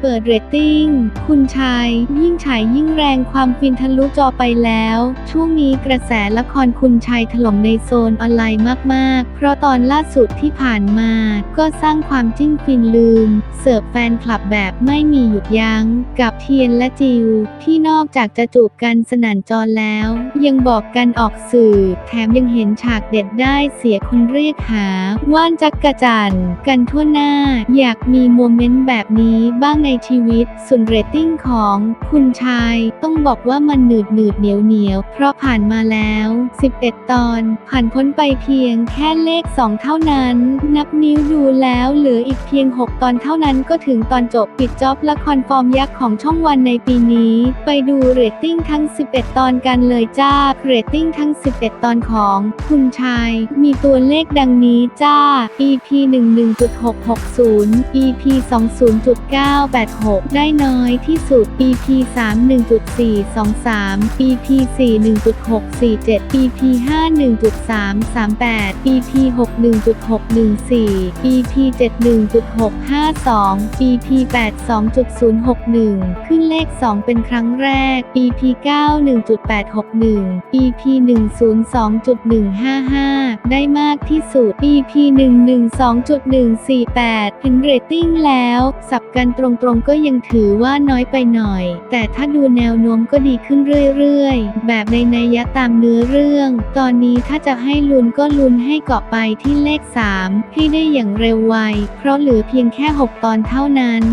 เปิดเรตติ้ง คุณชาย ยิ่งฉายยิ่งแรงความฟินทะลุจอไปแล้ว ช่วงนี้กระแสละครคุณชายถล่มในโซนออนไลน์มากๆ เพราะตอนล่าสุดที่ผ่านมา ก็สร้างความจิ้นฟินลืม เสิร์ฟแฟนคลับแบบไม่มีหยุดยัง้ง กับเทียนและจิว ที่นอกจากจะจูบกันสนั่นจอแล้ว ยังบอกกันออกสื่อ แถมยังเห็นฉากเด็ดได้เสียคนเรียกหา ว่านจักกะจันกันทั่วหน้า อยากมีโมเมนต์แบบนี้บ้างในในชีวิต ส่วนเรตติ้งของคุณชาย ต้องบอกว่ามันหนืดหนืดเหนียวเหนียว เพราะผ่านมาแล้ว 11 ตอน ผ่านพ้นไปเพียงแค่เลข 2 เท่านั้น นับนิ้วดูแล้วเหลืออีกเพียง 6 ตอนเท่านั้นก็ถึงตอนจบปิดจ็อบละครฟอร์มยักษ์ของช่องวันในปีนี้ ไปดูเรตติ้งทั้ง 11 ตอนกันเลยจ้า เรตติ้งทั้ง 11 ตอนของคุณชาย มีตัวเลขดังนี้จ้า EP 11.660 EP 20.98 1.86 ได้น้อยที่สุด EP 31.423 EP 41.647 EP 51.338 EP 61.614 EP 71.652 EP 82.061 ขึ้นเลข 2 เป็นครั้งแรก EP 91.861 EP 102.155 ได้มากที่สุด EP 112.148ถึงเรตติ้งแล้ว สับกันตรงๆก็ยังถือว่าน้อยไปหน่อย แต่ถ้าดูแนวโน้มก็ดีขึ้นเรื่อยๆ แบบในนัยยะตามเนื้อเรื่อง ตอนนี้ถ้าจะให้ลุ้นก็ลุ้นให้เกาะไปที่เลข 3 ให้ได้อย่างเร็วไว เพราะเหลือเพียงแค่ 6 ตอนเท่านั้น